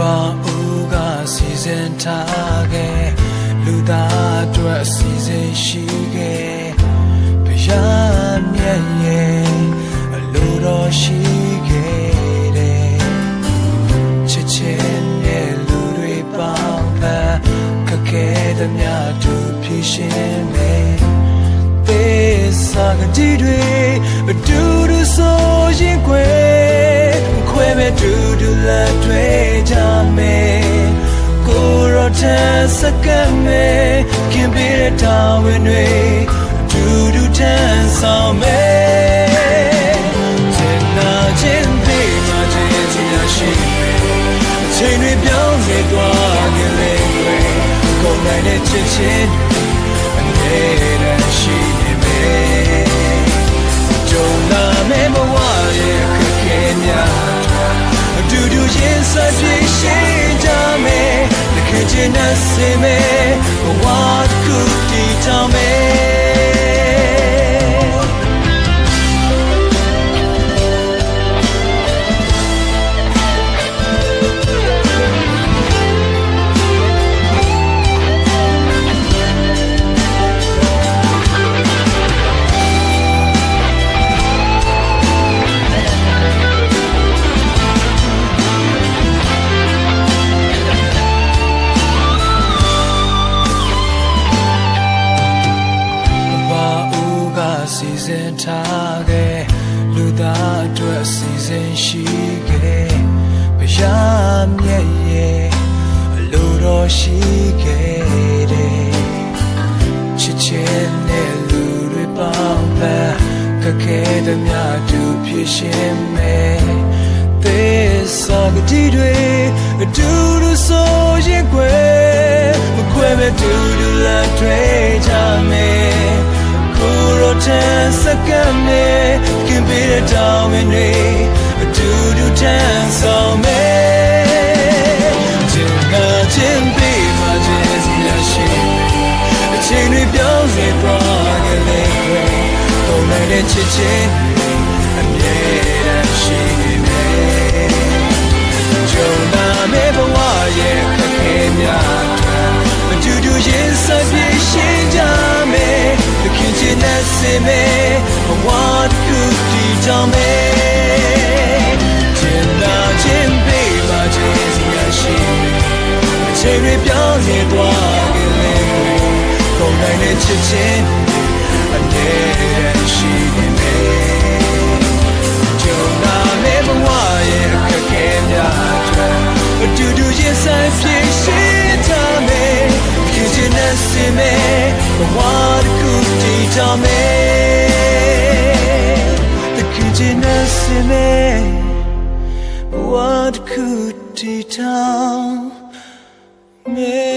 ဘာဦးကစီစဉ်ထားခဲ့လူသားအတွက်စီစဉ်ရှိခဲ့ဘုရားမြတ်ရဲ့အလိုတော်ရှိခဲ့တယ်ချစ်ချင်းနဲ့လူတွေပေါင်းဖန်ခက်ခဲသမျှသူဖြည့်ရှင်မယ်သစ္စာကတိတွေအတူတူဆိုရင်ခွဲခွဲ တဲ့စကမဲ့ခင်ပြတဲ့တာဝန်တွေအတူတူထမ်းဆောင်မယ်စင်နာချင်းပေးမှချင်းစီရရှိမယ်အချိန်တွေပြောင်းနေသွားကြလေတွေကုန်နိုင်တဲ့ချစ်ချင်းတွေအနေနဲ့ရှိနေမယ်ကြုံလာမယ့်ဘဝ တခင်ချင်းနဲ့စင်မယ်ဘဝ စီစဉ်ထားခဲ့လူသားအတွက်စီစဉ်ရှိခဲ့ဘုရားမြတ်ရဲ့အလိုတော်ရှိခဲ့တယ်ချစ်ချင်းနဲ့လူတွေပေါင်းဖန်ခက်ခဲသမျှသူဖြစ်ရှင်မယ်သစ္စာကတိတွေအတူတူဆိုရင်ခွဲမခွဲမဲ့တူတူလက်တွေကြမယ် ကိုရောတဲ့စကမဲ့ခင်ပေးတဲ့တောင်းဝင်တွေအတူတူတန်းဆောင်မဲ့ချင်ကချင်ပေးမှချင်စီရရှိအချိန်တွေပြောင်းလဲသွားကြလေကုန်နိုင်တဲ့ချစ်ချင်း ချိန်တွေပြောင်းနေသွားကြလေကုန်နိုင်တဲ့ချစ်ချင်းအမြဲတမ်းရှိနေမယ်ကြုံလာမယ့်ဘဝရဲ့အခက်အခဲများအတွက်အတူတူရင်ဆိုင်ဖြေရှင်းကြမယ်ခင်ချင်တဲ့စင်မယ်ဘဝတစ်ခုတည်ထောင်မယ်တခင်ချင်တဲ့စင်မ ယ်